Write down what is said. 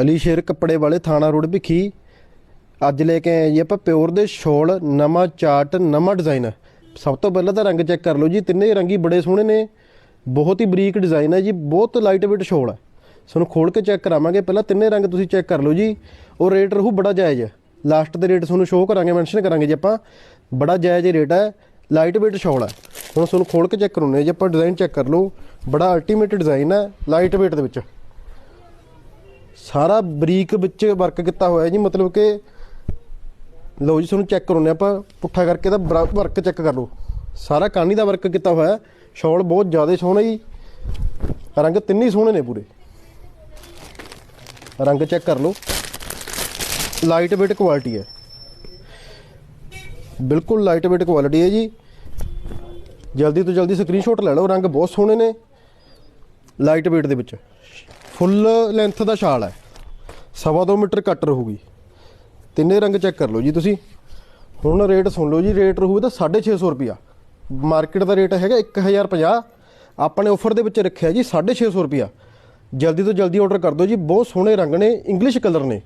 ਅਲੀ ਸ਼ੇਰ ਕੱਪੜੇ ਵਾਲੇ ਥਾਣਾ ਰੋਡ ਭਿੱਖੀ ਅੱਜ ਲੈ ਕੇ ਆਏ ਜੀ ਆਪਾਂ ਪਿਓਰ ਦੇ ਸ਼ੋਲ, ਨਵਾਂ ਚਾਰਟ, ਨਵਾਂ ਡਿਜ਼ਾਈਨ। ਸਭ ਤੋਂ ਪਹਿਲਾਂ ਤਾਂ ਰੰਗ ਚੈੱਕ ਕਰ ਲਓ ਜੀ, ਤਿੰਨੇ ਰੰਗ ਹੀ ਬੜੇ ਸੋਹਣੇ ਨੇ, ਬਹੁਤ ਹੀ ਬਰੀਕ ਡਿਜ਼ਾਈਨ ਹੈ ਜੀ, ਬਹੁਤ ਲਾਈਟ ਵੇਟ ਸ਼ੋਲ ਹੈ। ਤੁਹਾਨੂੰ ਖੋਲ ਕੇ ਚੈੱਕ ਕਰਾਵਾਂਗੇ, ਪਹਿਲਾਂ ਤਿੰਨੇ ਰੰਗ ਤੁਸੀਂ ਚੈੱਕ ਕਰ ਲਓ ਜੀ, ਉਹ ਰੇਟ ਰਹੂ ਬੜਾ ਜਾਇਜ਼ ਹੈ। ਲਾਸਟ ਦੇ ਰੇਟ ਤੁਹਾਨੂੰ ਸ਼ੋਅ ਕਰਾਂਗੇ ਮੈਂਸ਼ਨ ਕਰਾਂਗੇ ਜੀ ਆਪਾਂ, ਬੜਾ ਜਾਇਜ਼ ਰੇਟ ਹੈ ਲਾਈਟ ਵੇਟ ਸ਼ੋਲ ਹੈ। ਹੁਣ ਤੁਹਾਨੂੰ ਖੋਲ ਕੇ ਚੈੱਕ ਕਰਾਉਨੇ ਜੀ, ਆਪਾਂ ਡਿਜ਼ਾਈਨ ਚੈੱਕ ਕਰ ਲਓ, ਬੜਾ ਅਲਟੀਮੇਟ ਡਿਜ਼ਾਈਨ ਹੈ ਲਾਈਟ ਵੇਟ ਦੇ ਵਿੱਚ। ਸਾਰਾ ਬਰੀਕ ਵਿੱਚ ਵਰਕ ਕੀਤਾ ਹੋਇਆ ਜੀ, ਮਤਲਬ ਕਿ ਲਓ ਜੀ, ਤੁਹਾਨੂੰ ਚੈੱਕ ਕਰਾਉਨੇ ਆਪਾਂ, ਪੁੱਠਾ ਕਰਕੇ ਤਾਂ ਵਰਕ ਚੈੱਕ ਕਰ ਲਓ। ਸਾਰਾ ਕਾਨੀ ਦਾ ਵਰਕ ਕੀਤਾ ਹੋਇਆ, ਸ਼ਾਲ ਬਹੁਤ ਜ਼ਿਆਦਾ ਸੋਹਣਾ ਜੀ। ਰੰਗ ਤਿੰਨੇ ਹੀ ਸੋਹਣੇ ਨੇ ਪੂਰੇ। ਰੰਗ ਚੈੱਕ ਕਰ ਲਓ। ਲਾਈਟ ਵੇਟ ਕੁਆਲਿਟੀ ਹੈ। ਬਿਲਕੁਲ ਲਾਈਟ ਵੇਟ ਕੁਆਲਿਟੀ ਹੈ ਜੀ। ਜਲਦੀ ਤੋਂ ਜਲਦੀ ਸਕਰੀਨਸ਼ਾਟ ਲੈ ਲਓ, ਰੰਗ ਬਹੁਤ ਸੋਹਣੇ ਨੇ। ਲਾਈਟ ਵੇਟ ਦੇ ਵਿੱਚ। ਫੁੱਲ ਲੈਂਥ ਦਾ ਸ਼ਾਲ ਹੈ। ਸਵਾ ਦੋ ਮੀਟਰ ਕੱਟ ਰਹੂਗੀ। ਤਿੰਨੇ ਰੰਗ ਚੈੱਕ ਕਰ ਲਓ ਜੀ ਤੁਸੀਂ। ਹੁਣ ਰੇਟ ਸੁਣ ਲਓ ਜੀ ਰੇਟ ਰਹੂ ਇਹਦਾ 650 ਰੁਪਿਆ ਮਾਰਕੀਟ ਦਾ ਰੇਟ ਹੈਗਾ 1050 ਆਪਾਂ ਨੇ ਆਫਰ ਦੇ ਵਿੱਚ ਰੱਖਿਆ ਜੀ 650 ਰੁਪਿਆ ਜਲਦੀ ਤੋਂ ਜਲਦੀ ਆਰਡਰ ਕਰ ਦਿਓ ਜੀ, ਬਹੁਤ ਸੋਹਣੇ ਰੰਗ ਨੇ ਇੰਗਲਿਸ਼ ਕਲਰ ਨੇ।